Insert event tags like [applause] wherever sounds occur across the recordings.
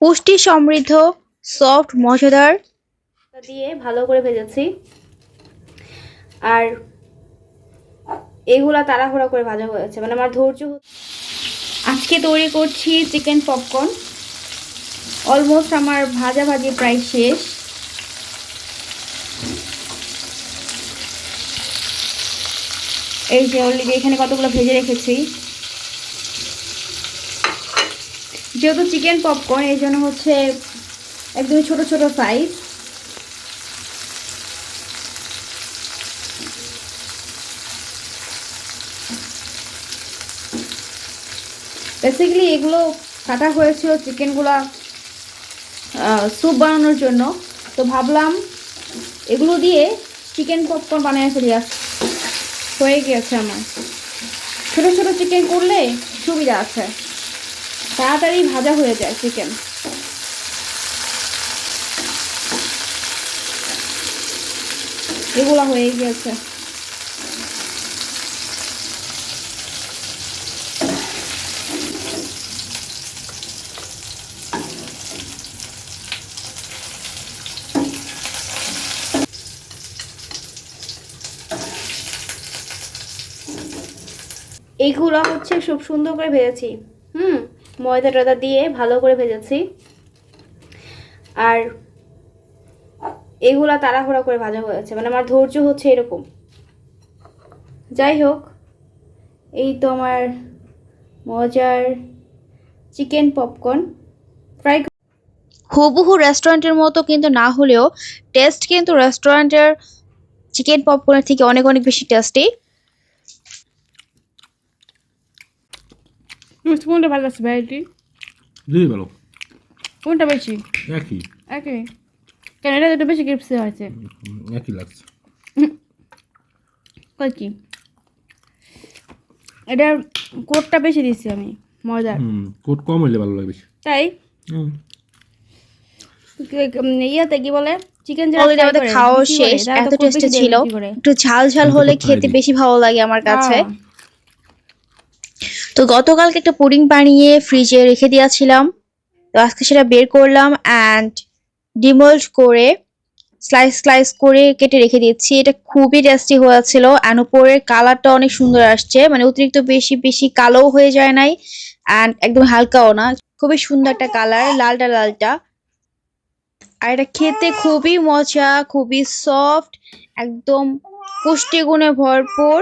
পুষ্টি সমৃদ্ধ সফট মজাদার। দিয়ে ভালো করে ভেজেছি। আর এগুলা তাড়াহুড়া করে ভাজা হয়েছে মানে আমার ধৈর্য আজকে তৈরি করছি চিকেন পপকর্ন অলমোস্ট আমার ভাজা ভাজি প্রায় শেষ। এই যে অলরেডি এখানে কতগুলো ভেজে রেখেছি। যেহেতু চিকেন পপকর্ন এই জন্য হচ্ছে একদমই ছোট ছোট সাইজ বেসিক্যালি এগুলো কাটা হয়েছিল চিকেনগুলো স্যুপ বানানোর জন্য। তো ভাবলাম এগুলো দিয়ে চিকেন পপকর্ন বানিয়ে ফেলি হয়ে গিয়েছে আমার। ছোটো ছোটো চিকেন করলে সুবিধা আছে। তাড়াতাড়ি ভাজা হয়ে যায় চিকেন এগুলা হয়ে গিয়েছে। এইগুলো হচ্ছে খুব সুন্দর করে ভেজেছি। হুম? ময়দা টয়দা দিয়ে ভালো করে ভেজেছি। আর এগুলা তাড়াহুড়া করে ভাজা হয়েছে মানে আমার ধৈর্য হচ্ছে এরকম। যাই হোক, এই তো আমার মজার চিকেন পপকর্ন। ফ্রাই হুবহু রেস্টুরেন্টের মতো কিন্তু না হলেও টেস্ট কিন্তু রেস্টুরেন্টের চিকেন পপকর্নের থেকে অনেক অনেক বেশি টেস্টি কোনটা ভালো লাগছে ভ্যারাইটি দুই ভালো কোনটা বেশি একই একই কেন এটা একটু বেশি ক্রিপসি হয়েছে একই লাগছে কই কি এটার কোটটা বেশি দিচ্ছি আমি মজার কোট কম হইলে ভালো লাগবে। তাই? ইয়াতে কি বলে? চিকেন খাওয়া শেষ এত টেস্টি ছিল। একটু ঝাল ঝাল হলে খেতে বেশি ভালো লাগে আমার কাছে। হ্যাঁ। তো গতকালকে একটা পুডিং বানিয়ে ফ্রিজে রেখে দিয়েছিলাম। তো আজকে সেটা বের করলাম অ্যান্ড ডিমোল্ড করে স্লাইস স্লাইস করে কেটে রেখে দিচ্ছি এটা খুবই টেস্টি হয়েছিল অ্যান্ড উপরের কালারটা অনেক সুন্দর আসছে। মানে অতিরিক্ত বেশি বেশি কালোও হয়ে যায় নাই অ্যান্ড একদম হালকাও না। খুবই সুন্দর একটা কালার লালটা লালটা। আর এটা খেতে খুবই মজা, খুবই সফট একদম পুষ্টিগুণে ভরপুর।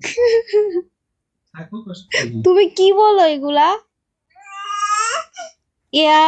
[laughs] তুমি কি বলো এগুলা? ইয়া?